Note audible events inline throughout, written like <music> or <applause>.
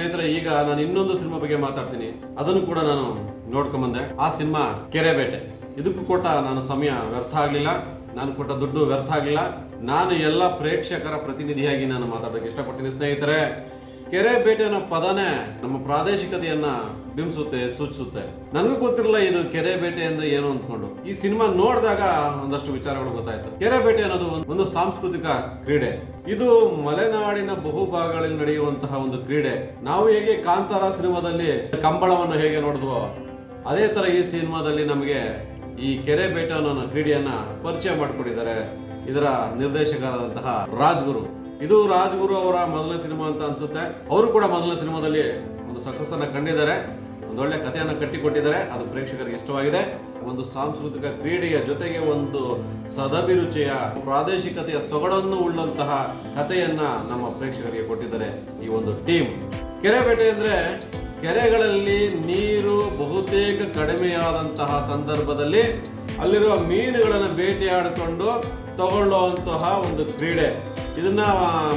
ಸ್ನೇಹಿತರೆ, ಈಗ ನಾನು ಇನ್ನೊಂದು ಸಿನಿಮಾ ಬಗ್ಗೆ ಮಾತಾಡ್ತೀನಿ. ಅದನ್ನು ಕೂಡ ನಾನು ನೋಡ್ಕೊಂಬಂದೆ. ಆ ಸಿನಿಮಾ ಕೆರೆ ಬೇಟೆ ಇದಕ್ಕೂ ಕೊಟ್ಟ ನಾನು ಸಮಯ ವ್ಯರ್ಥ ಆಗಲಿಲ್ಲ. ನಾನು ಕೊಟ್ಟ ದುಡ್ಡು ವ್ಯರ್ಥ ಆಗಲಿಲ್ಲ. ನಾನು ಎಲ್ಲ ಪ್ರೇಕ್ಷಕರ ಪ್ರತಿನಿಧಿಯಾಗಿ ನಾನು ಮಾತಾಡೋಕೆ ಇಷ್ಟಪಡ್ತೀನಿ ಸ್ನೇಹಿತರೆ. ಕೆರೆ ಬೇಟೆ ಅನ್ನೋ ಪದನೇ ನಮ್ಮ ಪ್ರಾದೇಶಿಕತೆಯನ್ನ ಬಿಂಬಿಸುತ್ತೆ, ಸೂಚಿಸುತ್ತೆ. ನನಗೂ ಗೊತ್ತಿರಲಿಲ್ಲ ಇದು ಕೆರೆ ಬೇಟೆ ಅಂದ್ರೆ ಏನು ಅಂದ್ಕೊಂಡು. ಈ ಸಿನಿಮಾ ನೋಡಿದಾಗ ಒಂದಷ್ಟು ವಿಚಾರಗಳು ಗೊತ್ತಾಯ್ತು. ಕೆರೆ ಬೇಟೆ ಅನ್ನೋದು ಒಂದು- ಒಂದು ಸಾಂಸ್ಕೃತಿಕ ಕ್ರೀಡೆ. ಇದು ಮಲೆನಾಡಿನ ಬಹುಭಾಗಗಳಲ್ಲಿ ನಡೆಯುವಂತಹ ಒಂದು ಕ್ರೀಡೆ. ನಾವು ಹೇಗೆ ಕಾಂತಾರ ಸಿನಿಮಾದಲ್ಲಿ ಕಂಬಳವನ್ನು ಹೇಗೆ ನೋಡಿದ್ವೋ, ಅದೇ ತರ ಈ ಸಿನಿಮಾದಲ್ಲಿ ನಮಗೆ ಈ ಕೆರೆ ಬೇಟೆ ಅನ್ನೋ ಕ್ರೀಡೆಯನ್ನ ಪರಿಚಯ ಮಾಡಿಕೊಟ್ಟಿದ್ದಾರೆ ಇದರ ನಿರ್ದೇಶಕರಾದಂತಹ ರಾಜ್ಗುರು. ಇದು ರಾಜ್ಗುರು ಅವರ ಮೊದಲ ಸಿನಿಮಾ ಅಂತ ಅನ್ಸುತ್ತೆ. ಅವರು ಕೂಡ ಮೊದಲ ಸಿನಿಮಾದಲ್ಲಿ ಒಂದು ಸಕ್ಸಸ್ ಅನ್ನ ಕಂಡಿದ್ದಾರೆ. ಒಂದೊಳ್ಳೆ ಕಥೆಯನ್ನು ಕಟ್ಟಿಕೊಟ್ಟಿದ್ದಾರೆ. ಅದು ಪ್ರೇಕ್ಷಕರಿಗೆ ಇಷ್ಟವಾಗಿದೆ. ಒಂದು ಸಾಂಸ್ಕೃತಿಕ ಕ್ರೀಡೆಯ ಜೊತೆಗೆ ಒಂದು ಸದಭಿರುಚಿಯ ಪ್ರಾದೇಶಿಕತೆಯ ಸೊಗಡನ್ನು ಉಳ್ಳಂತಹ ಕಥೆಯನ್ನ ನಮ್ಮ ಪ್ರೇಕ್ಷಕರಿಗೆ ಕೊಟ್ಟಿದ್ದಾರೆ ಈ ಒಂದು ಟೀಮ್. ಕೆರೆ ಬೇಟೆ ಅಂದ್ರೆ ಕೆರೆಗಳಲ್ಲಿ ನೀರು ಬಹುತೇಕ ಕಡಿಮೆಯಾದಂತಹ ಸಂದರ್ಭದಲ್ಲಿ ಅಲ್ಲಿರುವ ಮೀನುಗಳನ್ನು ಬೇಟೆಯಾಡಿಕೊಂಡು ತಗೊಳ್ಳುವಂತಹ ಒಂದು ಕ್ರೀಡೆ. ಇದನ್ನ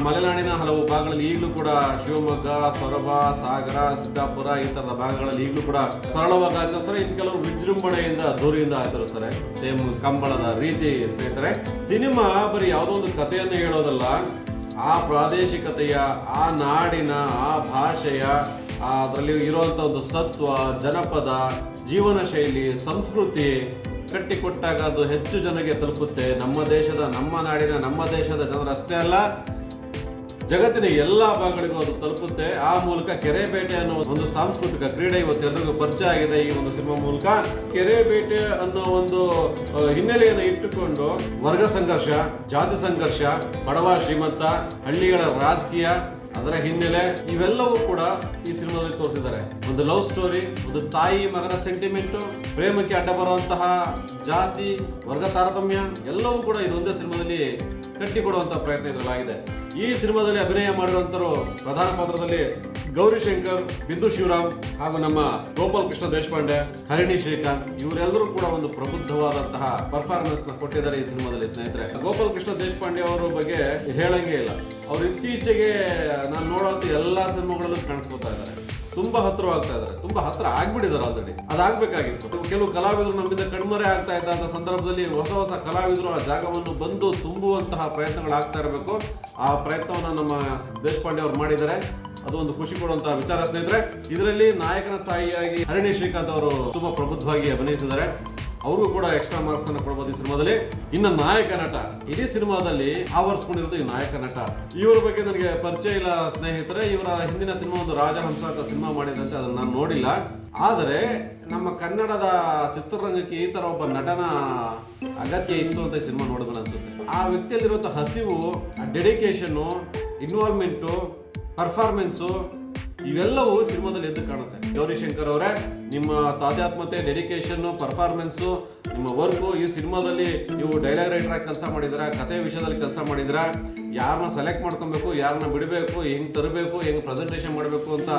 ಮಲೆನಾಡಿನ ಹಲವು ಭಾಗಗಳಲ್ಲಿ ಈಗಲೂ ಕೂಡ ಶಿವಮೊಗ್ಗ, ಸೊರಬ, ಸಾಗರ, ಸಿದ್ದಾಪುರ, ಈ ತರದ ಭಾಗಗಳಲ್ಲಿ ಈಗಲೂ ಕೂಡ ಸರಳವಾಗಿ ಆಚರಿಸ್ತಾರೆ. ಇನ್ನು ಕೆಲವರು ವಿಜೃಂಭಣೆಯಿಂದ ದೂರಿಯಿಂದ ಆಚರಿಸ್ತಾರೆ. ಸೇಮ್ ಕಂಬಳದ ರೀತಿ ಸ್ನೇಹಿತರೆ, ಸಿನಿಮಾ ಬರೀ ಯಾವುದೋ ಒಂದು ಕಥೆಯನ್ನು ಹೇಳೋದಲ್ಲ, ಆ ಪ್ರಾದೇಶಿಕತೆಯ, ಆ ನಾಡಿನ, ಆ ಭಾಷೆಯ ಅದರಲ್ಲಿ ಇರುವಂತ ಒಂದು ಸತ್ವ, ಜನಪದ ಜೀವನ ಶೈಲಿ ಸಂಸ್ಕೃತಿ ಕಟ್ಟಿಕೊಟ್ಟಾಗ ಅದು ಹೆಚ್ಚು ಜನಗೆ ತಲುಪುತ್ತೆ. ನಮ್ಮ ದೇಶದ ನಮ್ಮ ನಾಡಿನ ನಮ್ಮ ದೇಶದ ಜನರಷ್ಟೇ ಅಲ್ಲ ಜಗತ್ತಿನ ಎಲ್ಲಾ ಭಾಗಗಳಿಗೂ ಅದು ತಲುಪುತ್ತೆ. ಆ ಮೂಲಕ ಕೆರೆ ಬೇಟೆ ಅನ್ನೋ ಒಂದು ಸಾಂಸ್ಕೃತಿಕ ಕ್ರೀಡೆ ಇವತ್ತು ಎಲ್ಲರಿಗೂ ಪರಿಚಯ ಆಗಿದೆ ಈ ಒಂದು ಸಿನಿಮಾ ಮೂಲಕ. ಕೆರೆ ಬೇಟೆ ಅನ್ನೋ ಒಂದು ಹಿನ್ನೆಲೆಯನ್ನು ಇಟ್ಟುಕೊಂಡು ವರ್ಗ ಸಂಘರ್ಷ, ಜಾತಿ ಸಂಘರ್ಷ ಬಡವ ಶ್ರೀಮಂತ, ಹಳ್ಳಿಗಳ ರಾಜಕೀಯ, ಅದರ ಹಿನ್ನೆಲೆ ಇವೆಲ್ಲವೂ ಕೂಡ ಈ ಸಿನಿಮಾದಲ್ಲಿ ತೋರಿಸಿದ್ದಾರೆ. ಒಂದು ಲವ್ ಸ್ಟೋರಿ, ಒಂದು ತಾಯಿ ಮಗನ ಸೆಂಟಿಮೆಂಟ್, ಪ್ರೇಮಕ್ಕೆ ಅಡ್ಡ ಬರುವಂತಹ ಜಾತಿ, ವರ್ಗ ತಾರತಮ್ಯ, ಎಲ್ಲವೂ ಕೂಡ ಇದೊಂದೇ ಸಿನಿಮಾದಲ್ಲಿ ಕಟ್ಟಿಕೊಡುವಂತಹ ಪ್ರಯತ್ನ ಇದರಲ್ಲಾಗಿದೆ. ಈ ಸಿನಿಮಾದಲ್ಲಿ ಅಭಿನಯ ಮಾಡಿರುವಂತರು ಪ್ರಧಾನ ಪಾತ್ರದಲ್ಲಿ ಗೌರಿ ಶಂಕರ್, ಬಿಂದು ಶಿವರಾಮ್ ಹಾಗೂ ನಮ್ಮ ಗೋಪಾಲ್ ಕೃಷ್ಣ ದೇಶಪಾಂಡೆ, ಹರಿಣಿ ಶ್ರೀಕಾಂತ್ ಇವರೆಲ್ಲರೂ ಕೂಡ ಒಂದು ಪ್ರಬುದ್ಧವಾದಂತಹ ಪರ್ಫಾರ್ಮೆನ್ಸ್ನ ಕೊಟ್ಟಿದ್ದಾರೆ ಈ ಸಿನಿಮಾದಲ್ಲಿ ಸ್ನೇಹಿತರೆ. ಗೋಪಾಲ್ ಕೃಷ್ಣ ದೇಶಪಾಂಡೆ ಅವರ ಬಗ್ಗೆ ಹೇಳಂಗೆ ಇಲ್ಲ. ಅವ್ರು ಇತ್ತೀಚೆಗೆ ನಾನು ನೋಡುವಂತ ಎಲ್ಲಾ ಸಿನಿಮಾಗಳಲ್ಲೂ ಕಾಣಿಸ್ಕೊತಾ ಇದ್ದಾರೆ. ತುಂಬಾ ಹತ್ರವಾಗ್ತಾ ಇದ್ದಾರೆ. ತುಂಬಾ ಹತ್ರ ಆಗ್ಬಿಟ್ಟಿದ್ದಾರೆ ಆಲ್ರೆಡಿ ಅದಾಗಬೇಕಾಗಿತ್ತು. ಕೆಲವು ಕಲಾವಿದರು ನಮ್ಮಿಂದ ಕಣ್ಮರೆ ಆಗ್ತಾ ಇದ್ದಂತ ಸಂದರ್ಭದಲ್ಲಿ ಹೊಸ ಹೊಸ ಕಲಾವಿದರು ಆ ಜಾಗವನ್ನು ಬಂದು ತುಂಬುವಂತಹ ಪ್ರಯತ್ನಗಳು ಆಗ್ತಾ ಇರಬೇಕು. ಆ ಪ್ರಯತ್ನವನ್ನು ನಮ್ಮ ದೇಶಪಾಂಡೆ ಅವರು ಮಾಡಿದ್ದಾರೆ. ಅದು ಒಂದು ಖುಷಿ ಕೊಡುವಂತಹ ವಿಚಾರ ಸ್ನೇಹಿತರೆ. ಇದರಲ್ಲಿ ನಾಯಕನ ತಾಯಿಯಾಗಿ ಹರಿಣಿ ಶ್ರೀಕಾಂತ್ ಅವರು ತುಂಬಾ ಪ್ರಬುದ್ಧವಾಗಿ ಅಭಿನಯಿಸಿದ್ದಾರೆ. ಅವ್ರಿಗೂ ಕೂಡ ಎಕ್ಸ್ಟ್ರಾ ಮಾರ್ಕ್ಸ್ ಅನ್ನು ಕೊಡಬಹುದು ಈ ಸಿನಿಮಾದಲ್ಲಿ. ಇನ್ನು ನಾಯಕ ನಟ, ಇಡೀ ಸಿನಿಮಾದಲ್ಲಿ ಆವರಿಸ್ಕೊಂಡಿರೋದು ಈ ನಾಯಕ ನಟ. ಇವರ ಬಗ್ಗೆ ನನಗೆ ಪರಿಚಯ ಇಲ್ಲ ಸ್ನೇಹಿತರೆ, ಇವರ ಹಿಂದಿನ ಸಿನಿಮಾ ಒಂದು ರಾಜಹಂಸ ಅಂತ ಸಿನಿಮಾ ಮಾಡಿದಂತೆ ಅದನ್ನ ನಾನು ನೋಡಿಲ್ಲ. ಆದರೆ ನಮ್ಮ ಕನ್ನಡದ ಚಿತ್ರರಂಗಕ್ಕೆ ಈ ತರ ಒಬ್ಬ ನಟನ ಅಗತ್ಯ ಇತ್ತು ಅಂತ ಈ ಸಿನಿಮಾ ನೋಡಬೇಕು ಅನ್ಸುತ್ತೆ. ಆ ವ್ಯಕ್ತಿಯಲ್ಲಿರುವಂತಹ ಹಸಿವು ಡೆಡಿಕೇಶನ್ ಇನ್ವಾಲ್ವ್ಮೆಂಟು ಪರ್ಫಾರ್ಮೆನ್ಸು ಇವೆಲ್ಲವೂ ಸಿನಿಮಾದಲ್ಲಿ ಎದ್ದು ಕಾಣುತ್ತೆ. ಗೌರಿ ಶಂಕರ್ ಅವರೇ, ನಿಮ್ಮ ತಾತ್ಯಾತ್ಮತೆ ಡೆಡಿಕೇಶನ್ ಪರ್ಫಾರ್ಮೆನ್ಸು ನಿಮ್ಮ ವರ್ಕು ಈ ಸಿನಿಮಾದಲ್ಲಿ ನೀವು ಡೈಲಾಗ್ ರೈಟರ್ ಆಗಿ ಕೆಲಸ ಮಾಡಿದಿರಾ ಕಥೆ ವಿಷಯದಲ್ಲಿ ಕೆಲಸ ಮಾಡಿದಿರಾ ಯಾರನ್ನ ಸೆಲೆಕ್ಟ್ ಮಾಡ್ಕೊಬೇಕು ಯಾರನ್ನ ಬಿಡಬೇಕು, ಹೆಂಗ್ ತರಬೇಕು, ಹೆಂಗ್ ಪ್ರೆಸೆಂಟೇಷನ್ ಮಾಡಬೇಕು ಅಂತ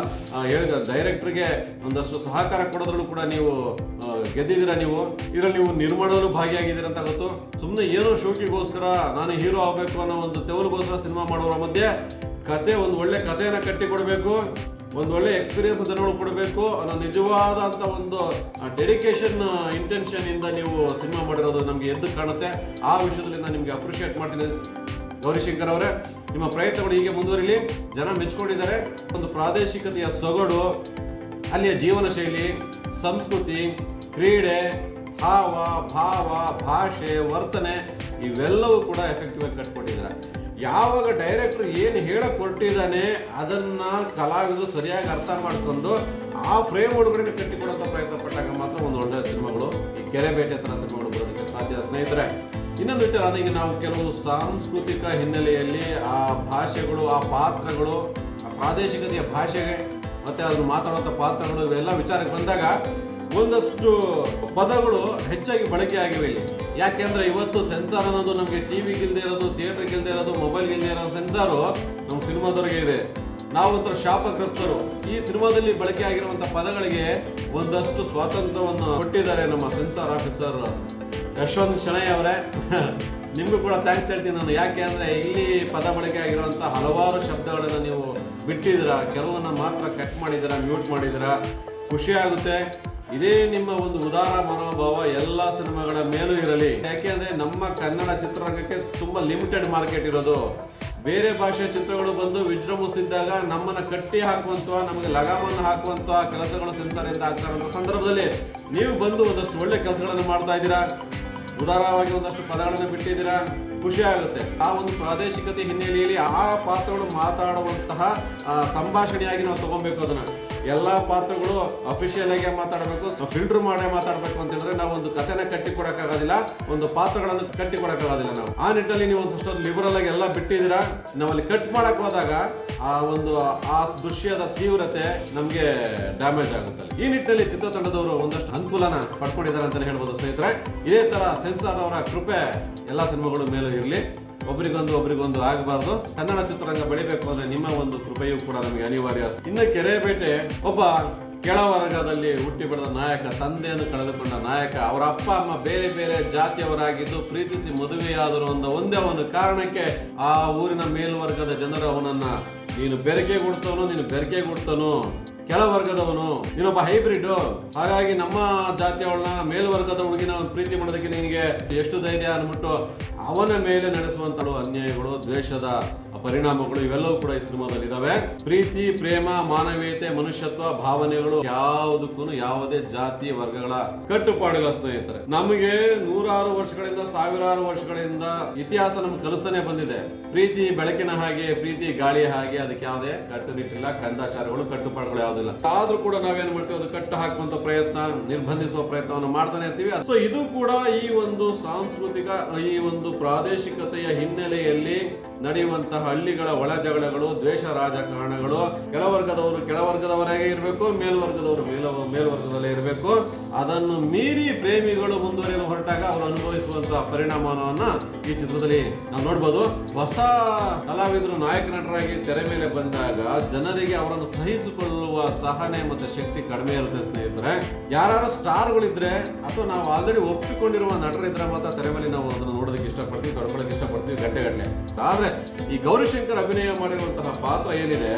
ಹೇಳಿದ ಹೇಳಿ ಡೈರೆಕ್ಟರ್ಗೆ ಒಂದಷ್ಟು ಸಹಕಾರ ಕೊಡೋದ್ರಲ್ಲೂ ಕೂಡ ನೀವು ಗೆದ್ದಿದಿರ ನೀವು? ಇದರಲ್ಲಿ ನೀವು ನಿರ್ಮಾಣದಲ್ಲೂ ಭಾಗಿಯಾಗಿದ್ದೀರಾ ಅಂತ ಗೊತ್ತು. ಸುಮ್ಮನೆ ಏನೋ ಶೂಟಿಗೋಸ್ಕರ ನಾನು ಹೀರೋ ಆಗಬೇಕು ಅನ್ನೋ ಒಂದು ತೆವಲಿಗೋಸ್ಕರ ಸಿನಿಮಾ ಮಾಡೋರ ಮಧ್ಯೆ ಕತೆ ಒಂದು ಒಳ್ಳೆ ಕಥೆಯನ್ನ ಕಟ್ಟಿ ಕೊಡಬೇಕು ಒಂದು ಒಳ್ಳೆ ಎಕ್ಸ್ಪೀರಿಯನ್ಸ್ ಜನಗಳು ಕೊಡಬೇಕು. ಅನ್ನೋ ನಿಜವಾದಂತ ಒಂದು ಡೆಡಿಕೇಶನ್ ಇಂಟೆನ್ಷನ್ ಇಂದ ನೀವು ಸಿನಿಮಾ ಮಾಡಿರೋದು ನಮಗೆ ಎದ್ದು ಕಾಣುತ್ತೆ. ಆ ವಿಷಯದಲ್ಲಿ ನಾನು ನಿಮಗೆ ಅಪ್ರಿಷಿಯೇಟ್ ಮಾಡ್ತೀನಿ ಗೌರಿಶಂಕರ್ ಅವರೇ. ನಿಮ್ಮ ಪ್ರಯತ್ನಗಳು ಹೀಗೆ ಮುಂದುವರಿಲಿ. ಜನ ಮೆಚ್ಕೊಂಡಿದ್ದಾರೆ. ಒಂದು ಪ್ರಾದೇಶಿಕತೆಯ ಸೊಗಡು, ಅಲ್ಲಿಯ ಜೀವನ ಶೈಲಿ, ಸಂಸ್ಕೃತಿ, ಕ್ರೀಡೆ, ಹಾವ, ಭಾವ, ಭಾಷೆ, ವರ್ತನೆ, ಇವೆಲ್ಲವೂ ಕೂಡ ಎಫೆಕ್ಟಿವ್ ಆಗಿ ಕಟ್ಕೊಂಡಿದ್ದಾರೆ. ಯಾವಾಗ ಡೈರೆಕ್ಟರ್ ಏನು ಹೇಳಕ್ ಹೊರಟಿದ್ದಾನೆ ಅದನ್ನ ಕಲಾವಿದರು ಸರಿಯಾಗಿ ಅರ್ಥ ಮಾಡ್ಕೊಂಡು ಆ ಫ್ರೇಮ್ ಒಳಗಡೆ ಕಟ್ಟಿಕೊಡೋಂಥ ಪ್ರಯತ್ನ ಪಟ್ಟಾಗ ಮಾತ್ರ ಒಂದು ಒಳ್ಳೆಯ ಸಿನಿಮಾಗಳು, ಈ ಕೆರೆ ಬೇಟೆ ತರ ಸಿನಿಮಾಗಳು ಬರೋದಕ್ಕೆ ಸಾಧ್ಯ. ಸ್ನೇಹಿತರೆ, ಇನ್ನೊಂದು ವಿಚಾರ ಅದಕ್ಕೆ ನಾವು ಕೆಲವು ಸಾಂಸ್ಕೃತಿಕ ಹಿನ್ನೆಲೆಯಲ್ಲಿ ಆ ಭಾಷೆಗಳು, ಆ ಪಾತ್ರಗಳು, ಆ ಪ್ರಾದೇಶಿಕತೆಯ ಭಾಷೆಗೆ ಮತ್ತೆ ಅದನ್ನು ಮಾತಾಡುವಂಥ ಪಾತ್ರಗಳು, ಇವೆಲ್ಲ ವಿಚಾರಕ್ಕೆ ಬಂದಾಗ ಒಂದಷ್ಟು ಪದಗಳು ಹೆಚ್ಚಾಗಿ ಬಳಕೆ ಆಗಿವೆ ಇಲ್ಲಿ. ಯಾಕೆಂದ್ರೆ ಇವತ್ತು ಸೆನ್ಸಾರ್ ಅನ್ನೋದು ನಮಗೆ ಇಲ್ದೇ ಇರೋದು ಥಿಯೇಟರ್ಗೆ ಇಲ್ದೇ ಇರೋದು ಮೊಬೈಲ್ಗೆ ಇಲ್ದೇ ಇರೋ ಸೆನ್ಸಾರು ನಮ್ಮ ಸಿನಿಮಾದವರೆಗೆ ಇದೆ. ನಾವು ಒಂಥರ ಶಾಪಗ್ರಸ್ತರು. ಈ ಸಿನಿಮಾದಲ್ಲಿ ಬಳಕೆ ಆಗಿರುವಂಥ ಪದಗಳಿಗೆ ಒಂದಷ್ಟು ಸ್ವಾತಂತ್ರ್ಯವನ್ನು ಕೊಟ್ಟಿದ್ದಾರೆ ನಮ್ಮ ಸೆನ್ಸಾರ್ ಆಫೀಸರ್ ಯಶವಂತ್ ಶೆಣೈ ಅವರೇ. <laughs> ನಿಮಗೂ ಕೂಡ ಥ್ಯಾಂಕ್ಸ್ ಹೇಳ್ತೀನಿ ನಾನು. ಯಾಕೆ ಅಂದರೆ ಇಲ್ಲಿ ಪದ ಬಳಕೆ ಆಗಿರುವಂಥ ಹಲವಾರು ಶಬ್ದಗಳನ್ನು ನೀವು ಬಿಟ್ಟಿದ್ದೀರಾ ಕೆಲವನ್ನ ಮಾತ್ರ ಕಟ್ ಮಾಡಿದ್ದೀರಾ ಮ್ಯೂಟ್ ಮಾಡಿದ್ದೀರಾ. ಖುಷಿ ಆಗುತ್ತೆ. ಇದೇ ನಿಮ್ಮ ಒಂದು ಉದಾರ ಮನೋಭಾವ ಎಲ್ಲ ಸಿನಿಮಾಗಳ ಮೇಲೂ ಇರಲಿ. ಯಾಕೆಂದ್ರೆ ನಮ್ಮ ಕನ್ನಡ ಚಿತ್ರರಂಗಕ್ಕೆ ತುಂಬಾ ಲಿಮಿಟೆಡ್ ಮಾರ್ಕೆಟ್ ಇರೋದು. ಬೇರೆ ಭಾಷೆಯ ಚಿತ್ರಗಳು ಬಂದು ವಿಜೃಂಭಿಸುತ್ತಿದ್ದಾಗ ನಮ್ಮನ್ನ ಕಟ್ಟಿ ಹಾಕುವಂತ ನಮಗೆ ಲಗಾಮನ್ನು ಹಾಕುವಂತ ಕೆಲಸಗಳು ಅಂತ ಆಗ್ತಾರಂತ ಸಂದರ್ಭದಲ್ಲಿ ನೀವು ಬಂದು ಒಂದಷ್ಟು ಒಳ್ಳೆ ಕೆಲಸಗಳನ್ನು ಮಾಡ್ತಾ ಇದ್ದೀರಾ? ಉದಾರವಾಗಿ ಒಂದಷ್ಟು ಪದಗಳನ್ನು ಬಿಟ್ಟಿದ್ದೀರಾ? ಖುಷಿ ಆಗುತ್ತೆ. ಆ ಒಂದು ಪ್ರಾದೇಶಿಕತೆ ಹಿನ್ನೆಲೆಯಲ್ಲಿ ಆ ಪಾತ್ರಗಳು ಮಾತಾಡುವಂತಹ ಸಂಭಾಷಣೆಯಾಗಿ ನಾವು ತಗೊಬೇಕು ಅದನ್ನ. ಎಲ್ಲಾ ಪಾತ್ರಗಳು ಅಫಿಷಿಯಲ್ ಆಗಿ ಮಾತಾಡಬೇಕು. ಫಿಲ್ಟರ್ ಮಾಡೇ ಮಾತಾಡಬೇಕು ಅಂತಂದ್ರೆ ನಾವು ಒಂದು ಕಥೆನ ಕಟ್ಟಿ ಕೊಡಕ್ಕಾಗೋದಿಲ್ಲ ಒಂದು ಪಾತ್ರಗಳನ್ನು ಕಟ್ಟಿ ಕೊಡಕ್ಕಾಗೋದಿಲ್ಲ ನಾವು. ಆ ನಿಟ್ಟಲ್ಲಿ ನೀವು ಒಂದಷ್ಟು ಲಿಬರಲ್ ಆಗಿ ಎಲ್ಲ ಬಿಟ್ಟಿದ್ದೀರಾ? ನಾವಲ್ಲಿ ಕಟ್ ಮಾಡಕ್ ಹೋದಾಗ ಆ ಒಂದು, ಆ ದೃಶ್ಯದ ತೀವ್ರತೆ ನಮ್ಗೆ ಡ್ಯಾಮೇಜ್ ಆಗುತ್ತೆ ಈ ನಿಟ್ಟಿನಲ್ಲಿ ಚಿತ್ರತಂಡದವರು ಒಂದಷ್ಟು ಅನುಕೂಲನ ಪಡ್ಕೊಂಡಿದ್ದಾರೆ ಅಂತಾನೆ ಹೇಳ್ಬೋದು ಸ್ನೇಹಿತರೆ. ಇದೇ ತರ ಸೆನ್ಸಾರ್ ಅವರ ಕೃಪೆ ಎಲ್ಲಾ ಸಿನಿಮಾಗಳು ಮೇಲೂ ಇರಲಿ. ಒಬ್ರಿಗೊಂದು ಒಬ್ರಿಗೊಂದು ಆಗಬಾರ್ದು. ಕನ್ನಡ ಚಿತ್ರರಂಗ ಬೆಳಿಬೇಕು ಅಂದ್ರೆ ನಿಮ್ಮ ಒಂದು ಕೃಪೆಯೂ ಕೂಡ ನಮಗೆ ಅನಿವಾರ್ಯ. ಇನ್ನು ಕೆರೆಬೇಟೆ ಒಬ್ಬ ಕೆಳವರ್ಗದಲ್ಲಿ ಹುಟ್ಟಿ ಬೆಳೆದ ನಾಯಕ, ತಂದೆಯನ್ನು ಕಳೆದುಕೊಂಡ ನಾಯಕ, ಅವರ ಅಪ್ಪ, ಅಮ್ಮ ಬೇರೆ ಬೇರೆ ಜಾತಿಯವರಾಗಿದ್ದು ಪ್ರೀತಿಸಿ ಮದುವೆಯಾದರು ಅನ್ನೋ ಒಂದೇ ಒಂದು ಕಾರಣಕ್ಕೆ ಆ ಊರಿನ ಮೇಲ್ವರ್ಗದ ಜನರು ಅವನನ್ನ, ನೀನು ಬೆರಕೆ ಕೊಡ್ತವನು ನೀನು ಬೆರಕೆ ಕೊಡ್ತಾನು ಕೆಳವರ್ಗದವನು, ನೀನೊಬ್ಬ ಹೈಬ್ರಿಡ್, ಹಾಗಾಗಿ ನಮ್ಮ ಜಾತಿಯವಳನ್ನ ಮೇಲ್ವರ್ಗದ ಹುಡುಗಿನ ಪ್ರೀತಿ ಮಾಡೋದಕ್ಕೆ ನಿನಗೆ ಎಷ್ಟು ಧೈರ್ಯ? ಅನ್ಬಿಟ್ಟು ಅವನ ಮೇಲೆ ನಡೆಸುವಂತ ಅನ್ಯಾಯಗಳು, ದ್ವೇಷದ ಪರಿಣಾಮಗಳು ಇವೆಲ್ಲವೂ ಕೂಡ ಈ ಸಿನಿಮಾದಲ್ಲಿ ಇದಾವೆ. ಪ್ರೀತಿ, ಪ್ರೇಮ, ಮಾನವೀಯತೆ, ಮನುಷ್ಯತ್ವ, ಭಾವನೆಗಳು ಯಾವುದಕ್ಕೂ ಯಾವುದೇ ಜಾತಿ, ವರ್ಗಗಳ ಕಟ್ಟುಪಾಡಿಲ್ಲ ಸ್ನೇಹಿತರೆ. ನಮಗೆ ನೂರಾರು ವರ್ಷಗಳಿಂದ, ಸಾವಿರಾರು ವರ್ಷಗಳಿಂದ ಇತಿಹಾಸ ನಮ್ಗೆ ಕಲಿಸ್ತಾನೆ ಬಂದಿದೆ. ಪ್ರೀತಿ ಬೆಳಕಿನ ಹಾಗೆ, ಪ್ರೀತಿ ಗಾಳಿಯ ಹಾಗೆ, ಅದಕ್ಕೆ ಯಾವುದೇ ಕಟ್ಟುನಿಟ್ಟಿಲ್ಲ, ಕಂದಾಚಾರಗಳು, ಕಟ್ಟುಪಾಡುಗಳು ಯಾವುದಿಲ್ಲ ಆದ್ರೂ ಕೂಡ ನಾವೇನ್ ಮಾಡ್ತೀವಿ, ಅದು ಕಟ್ಟು ಹಾಕುವಂತ ಪ್ರಯತ್ನ, ನಿರ್ಬಂಧಿಸುವ ಪ್ರಯತ್ನವನ್ನು ಮಾಡ್ತಾನೆ ಇರ್ತೀವಿ. ಸೊ ಇದು ಕೂಡ ಈ ಒಂದು ಸಾಂಸ್ಕೃತಿಕ, ಈ ಒಂದು ಪ್ರಾದೇಶಿಕತೆಯ ಹಿನ್ನೆಲೆಯಲ್ಲಿ ನಡೆಯುವಂತಹ ಹಳ್ಳಿಗಳ ಒಳ ಜಗಳಗಳು ದ್ವೇಷ ರಾಜಕಾರಣಗಳು ಕೆಳವರ್ಗದವರು ಕೆಳವರ್ಗದವರಾಗೇ ಇರಬೇಕು ಮೇಲ್ವರ್ಗದವರು ಮೇಲ ಮೇಲ್ವರ್ಗದಲ್ಲೇ ಇರಬೇಕು. ಅದನ್ನು ಮೀರಿ ಪ್ರೇಮಿಗಳು ಮುಂದುವರಿಯಲು ಹೊರಟಾಗ ಅವರು ಅನುಭವಿಸುವಂತಹ ಪರಿಣಾಮವನ್ನ ಈ ಚಿತ್ರದಲ್ಲಿ ನಾವು ನೋಡ್ಬೋದು. ಹೊಸ ಕಲಾವಿದರು, ನಾಯಕ ನಟರಾಗಿ ತೆರೆ ಮೇಲೆ ಬಂದಾಗ ಜನರಿಗೆ ಅವರನ್ನು ಸಹಿಸಿಕೊಳ್ಳುವ ಸಹನೆ ಮತ್ತೆ ಶಕ್ತಿ ಕಡಿಮೆ ಇರುತ್ತೆ ಸ್ನೇಹಿತರೆ. ಯಾರು ಸ್ಟಾರ್ಗಳಿದ್ರೆ ಅಥವಾ ನಾವು ಆಲ್ರೆಡಿ ಒಪ್ಪಿಕೊಂಡಿರುವ ನಟರಿದ್ರೆ ಮಾತ್ರ ತೆರೆ ಮೇಲೆ ನಾವು ಅದನ್ನು ನೋಡೋದಕ್ಕೆ ಇಷ್ಟಪಡ್ತೀವಿ ಕಡ್ಕೊಳ್ಳೋಕೆ ಇಷ್ಟಪಡ್ತೀವಿ ಗಂಟೆಗಟ್ಟಲೆ ಆದ್ರೆ ಈ ಗೌರಿಶಂಕರ್ ಅಭಿನಯ ಮಾಡಿರುವಂತಹ ಪಾತ್ರ ಏನಿದೆ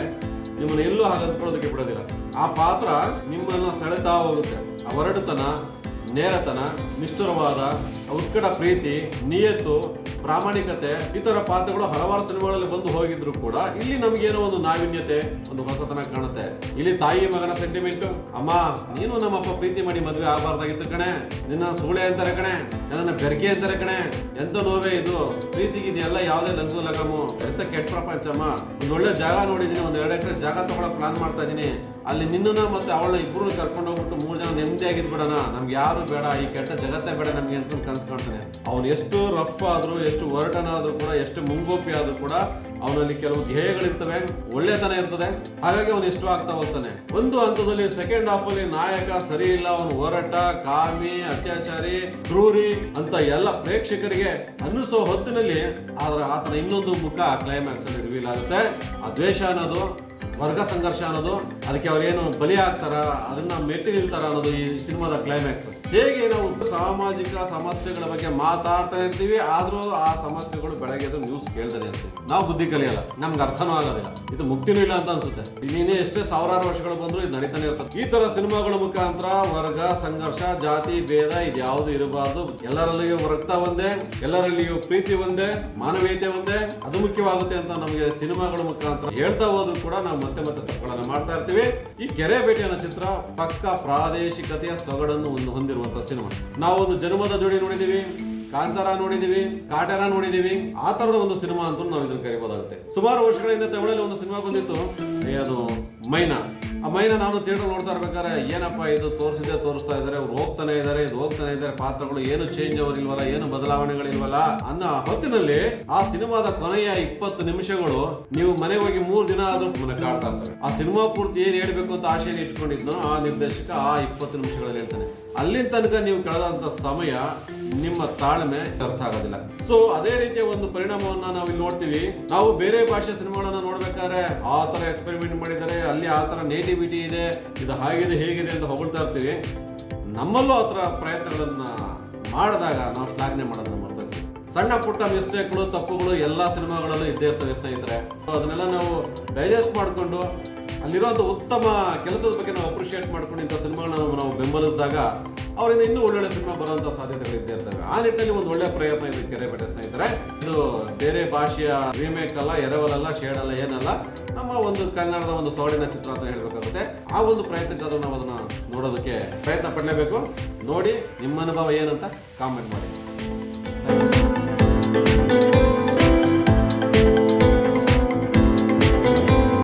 ನಿಮ್ಮನ್ನ ಎಲ್ಲೂ ಹಾಗೆ ಅಂದ್ಕೊಳ್ಳೋದಕ್ಕೆ ಬಿಡೋದಿಲ್ಲ. ಆ ಪಾತ್ರ ನಿಮ್ಮನ್ನ ಸೆಳೆತಾ ಹೋಗುತ್ತೆ. ಆ ಒರಡುತನ ನೇರತನ, ನಿಷ್ಠುರವಾದ ಉತ್ಕಟ ಪ್ರೀತಿ, ನಿಯತ್ತು ಪ್ರಾಮಾಣಿಕತೆ, ಇತರ ತರ ಪಾತ್ರಗಳು ಹಲವಾರು ಸಿನಿಮಾಗಳಲ್ಲಿ ಬಂದು ಹೋಗಿದ್ರು ಕೂಡ ಇಲ್ಲಿ ನಮಗೇನೋ ಒಂದು ನಾವೀನ್ಯತೆ, ಒಂದು ಹೊಸತನ ಕಾಣುತ್ತೆ. ಇಲ್ಲಿ ತಾಯಿ ಮಗನ ಸೆಂಟಿಮೆಂಟ್ ಅಮ್ಮ, ನೀನು ನಮ್ಮಪ್ಪ ಪ್ರೀತಿ ಮಾಡಿ ಮದುವೆ ಆಗಬಾರ್ದಾಗಿತ್ತು ಕಣೆ. ನಿನ್ನ ಸೂಳೆ ಅಂತಾರೆ ಕಣೆ. ನನ್ನ ಬೆರಕೆ ಅಂತಾರೆ ಕಣೆ. ಎಂತ ನೋವೇ ಇದು? ಪ್ರೀತಿಗೆ ಇದೆಲ್ಲ ಯಾವುದೇ ಲಂಗು ಲಗಮು ಎಂತ ಕೆಟ್ಟ ಪ್ರಪಂಚಮ್ಮ ಒಂದು ಒಳ್ಳೆ ಜಾಗ ನೋಡಿದೀನಿ ಒಂದ್ ಎರಡು ಎಕರೆ ಜಾಗ ತಗೊಳಕ್ ಪ್ಲಾನ್ ಮಾಡ್ತಾ ಇದೀನಿ ಅಲ್ಲಿ ನಿನ್ನನ್ನ ಮತ್ತೆ ಅವಳನ್ನ ಇಬ್ಬರು ಕರ್ಕೊಂಡು ಹೋಗ್ಬಿಟ್ಟು ಮೂರು ಜನ ನೆಮ್ಮದಿಯಾಗಿದ್ ಬಿಡೋಣ. ನಮ್ಗೆ ಯಾರು ಬೇಡ, ಈ ಕೆಟ್ಟ ಜಗತ್ತೇ ಬೇಡ ನಮ್ಗೆ ಅಂತ ಕನ್ಸ್ಕೊಂತಾನೆ ಅವನು ಎಷ್ಟು ರಫ್ ಆದ್ರೂ ಎಷ್ಟು ಒರಟನಾದ್ರೂ ಕೂಡ, ಎಷ್ಟು ಮುಂಗೋಪಿ ಆದರೂ ಕೂಡ ಅವನಲ್ಲಿ ಕೆಲವು ಧ್ಯೇಯಗಳಿರ್ತವೆ ಒಳ್ಳೆತನ ಇರ್ತದೆ. ಹಾಗಾಗಿ ಅವನು ಇಷ್ಟವಾಗ್ತಾ ಹೋಗ್ತಾನೆ. ಒಂದು ಹಂತದಲ್ಲಿ ಸೆಕೆಂಡ್ ಹಾಫ್ ಅಲ್ಲಿ ನಾಯಕ ಸರಿ ಇಲ್ಲ, ಅವನು ಹೋರಾಟ ಕಾಮಿ, ಅತ್ಯಾಚಾರಿ, ಕ್ರೂರಿ ಅಂತ ಎಲ್ಲ ಪ್ರೇಕ್ಷಕರಿಗೆ ಅನ್ನಿಸೋ ಹೊತ್ತಿನಲ್ಲಿ ಆದ್ರೆ ಆತನ ಇನ್ನೊಂದು ಮುಖ ಕ್ಲೈಮ್ಯಾಕ್ಸ್ ಅಲ್ಲಿ ರಿವೀಲ್ ಆಗುತ್ತೆ. ಆ ದ್ವೇಷ ಅನ್ನೋದು ವರ್ಗ ಸಂಘರ್ಷ ಅನ್ನೋದು, ಅದಕ್ಕೆ ಅವ್ರೇನು ಬಲಿ ಆಗ್ತಾರ, ಅದನ್ನ ಮೆಟ್ಟಿ ನಿಲ್ತಾರ ಅನ್ನೋದು ಈ ಸಿನಿಮಾದ ಕ್ಲೈಮ್ಯಾಕ್ಸ್ ಹೇಗೆ ನಾವು ಸಾಮಾಜಿಕ ಸಮಸ್ಯೆಗಳ ಬಗ್ಗೆ ಮಾತಾಡ್ತಾ ಇರ್ತೀವಿ, ಆದ್ರೂ ಆ ಸಮಸ್ಯೆಗಳು ಬೆಳಗ್ಗೆ ನ್ಯೂಸ್ ಕೇಳ್ತಾರೆ ಅಂತ ನಾವು ಬುದ್ಧಿ ಕಲಿಯಲ್ಲ, ನಮ್ಗೆ ಅರ್ಥನೂ ಆಗೋದಿಲ್ಲ. ಇದು ಮುಕ್ತಿನೂ ಇಲ್ಲ ಅಂತ ಅನ್ಸುತ್ತೆ. ಇನ್ನೇ ಎಷ್ಟೇ ಸಾವಿರಾರು ವರ್ಷಗಳು ಬಂದ್ರು ಇದು ನಡೀತಾನೆ ಇರ್ತದೆ. ಈ ತರ ಸಿನಿಮಾಗಳ ಮುಖಾಂತರ ವರ್ಗ ಸಂಘರ್ಷ, ಜಾತಿ, ಭೇದ ಇದು ಯಾವುದು ಇರಬಾರ್ದು. ಎಲ್ಲರಲ್ಲಿಯೂ ರಕ್ತ ಒಂದೇ, ಎಲ್ಲರಲ್ಲಿಯೂ ಪ್ರೀತಿ ಒಂದೇ, ಮಾನವೀಯತೆ ಒಂದೇ. ಅದು ಮುಖ್ಯವಾಗುತ್ತೆ ಅಂತ ನಮಗೆ ಸಿನಿಮಾಗಳ ಮುಖಾಂತರ ಹೇಳ್ತಾ ಹೋದ್ರು ಕೂಡ ನಾವು ಮತ್ತೆ ಮತ್ತೆ ತಪ್ಪುಗಳನ್ನು ಮಾಡ್ತಾ ಇರ್ತೀವಿ. ಈ ಕೆರೆ ಚಿತ್ರ ಪಕ್ಕ ಪ್ರಾದೇಶಿಕತೆಯ ಸೊಗಡನ್ನು ಒಂದು ಹೊಂದಿರುವಂತಹ ಸಿನಿಮಾ. ನಾವು ಒಂದು ಜನ್ಮದ ಜೋಡಿ ನೋಡಿದೀವಿ ಕಾಂತಾರ ನೋಡಿದೀವಿ ಕಾಟರ ನೋಡಿದೀವಿ ಆ ತರದ ಒಂದು ಸಿನಿಮಾ ಅಂತ ನಾವು ಇದನ್ನು ಕರಿಬೋದಾಗುತ್ತೆ. ಸುಮಾರು ವರ್ಷಗಳಿಂದ ತಮಿಳಲ್ಲಿ ಒಂದು ಸಿನಿಮಾ ಬಂದಿತ್ತು ಅದು ಮೈನಾ. ಮೈನಾ ನಾನು ಥಿಯೇಟರ್ ನೋಡ್ತಾ ಇರ್ಬೇಕಾದ್ರೆ, ಏನಪ್ಪ ಇದು ತೋರಿಸಿದೆ ತೋರಿಸ್ತಾ ಇದ್ದಾರೆ, ಅವ್ರು ಹೋಗ್ತಾನೆ ಇದ್ದಾರೆ ಇದು ಹೋಗ್ತಾನೆ ಇದ್ದಾರೆ ಪಾತ್ರಗಳು ಏನು ಚೇಂಜ್ ಅವರಿಲ್ವಲ್ಲ, ಏನು ಬದಲಾವಣೆಗಳಿಲ್ವಲ್ಲ, ಅನ್ನೋ ಹೊತ್ತಿನಲ್ಲಿ ಆ ಸಿನಿಮಾದ ಕೊನೆಯ ಇಪ್ಪತ್ತು ನಿಮಿಷಗಳು ನೀವು ಮನೆಗೆ ಹೋಗಿ ಮೂರು ದಿನ ಆದ್ರೂ ಮನೆ ಕಾಡ್ತಾ ಇರ್ತಾರೆ. ಆ ಸಿನಿಮಾ ಪೂರ್ತಿ ಏನ್ ಹೇಳ್ಬೇಕು ಅಂತ ಆಶೆಯನ್ನು ಇಟ್ಕೊಂಡಿದ್ನೋ ಆ ನಿರ್ದೇಶಕ ಆ ಇಪ್ಪತ್ತು ನಿಮಿಷಗಳಲ್ಲಿ ಹೇಳ್ತಾನೆ. ಅಲ್ಲಿನ ತನಕ ನೀವು ಕಳೆದಂತ ಸಮಯ ನಿಮ್ಮ ತಾಳ್ಮೆ ಅರ್ಥ ಆಗೋದಿಲ್ಲ. ಸೊ ಅದೇ ರೀತಿಯ ಒಂದು ಪರಿಣಾಮವನ್ನ ನಾವು ಇಲ್ಲಿ ನೋಡ್ತೀವಿ. ನಾವು ಬೇರೆ ಭಾಷೆ ಸಿನಿಮಾಗಳನ್ನ ನೋಡ್ಬೇಕಾದ್ರೆ ಆ ತರ ಎಕ್ಸ್ಪೆರಿಮೆಂಟ್ ಮಾಡಿದ್ದಾರೆ, ಅಲ್ಲಿ ಆ ತರ ನೇಟಿವಿಟಿ ಇದೆ, ಇದು ಹಾಗಿದೆ, ಹೇಗಿದೆ ಅಂತ ಹೊಗಳ್ತಾ ಇರ್ತೀವಿ. ನಮ್ಮಲ್ಲೂ ಆ ಥರ ಪ್ರಯತ್ನಗಳನ್ನು ಮಾಡಿದಾಗ ನಾವು ಶ್ಲಾಘನೆ ಮಾಡೋದನ್ನು ಮಾಡ್ತೀವಿ ಸಣ್ಣ ಪುಟ್ಟ ಮಿಸ್ಟೇಕ್ಗಳು, ತಪ್ಪುಗಳು ಎಲ್ಲ ಸಿನಿಮಾಗಳಲ್ಲೂ ಇದ್ದೇ ಇರ್ತವೆ ಸ್ನೇಹಿತರೆ. ಅದನ್ನೆಲ್ಲ ನಾವು ಡೈಜೆಸ್ಟ್ ಮಾಡಿಕೊಂಡು ಅಲ್ಲಿರುವಂಥ ಉತ್ತಮ ಕೆಲಸದ ಬಗ್ಗೆ ನಾವು ಅಪ್ರಿಷಿಯೇಟ್ ಮಾಡ್ಕೊಂಡು ಇಂಥ ಸಿನಿಮಾಗಳನ್ನ ನಾವು ಬೆಂಬಲಿಸಿದಾಗ ಅವರಿಂದ ಇನ್ನೂ ಒಳ್ಳೊಳ್ಳೆ ಸಿನಿಮಾ ಬರುವಂಥ ಸಾಧ್ಯತೆಗಳು ಇದ್ದೇ ಇರ್ತವೆ ಆ ನಿಟ್ಟಿನಲ್ಲಿ ಒಂದು ಒಳ್ಳೆ ಪ್ರಯತ್ನ ಇದು ಬೆಟ್ಟ ಸ್ನೇಹಿತರೆ. ಇದು ಬೇರೆ ಭಾಷೆಯ ರೀಮೇಕ್ ಅಲ್ಲ ಎರವಲಲ್ಲ ಶೇಡ್ ಅಲ್ಲ, ಏನಲ್ಲ, ನಮ್ಮ ಒಂದು ಕನ್ನಡದ ಒಂದು ಸೊಗಡಿನ ಚಿತ್ರ ಅಂತ ಹೇಳಬೇಕಾಗುತ್ತೆ. ಆ ಒಂದು ಪ್ರಯತ್ನಕ್ಕಾದ್ರೂ ನಾವು ಅದನ್ನ ನೋಡೋದಕ್ಕೆ ಪ್ರಯತ್ನ ಪಡಲೇಬೇಕು. ನೋಡಿ, ನಿಮ್ಮ ಅನುಭವ ಏನಂತ ಕಾಮೆಂಟ್ ಮಾಡಿ.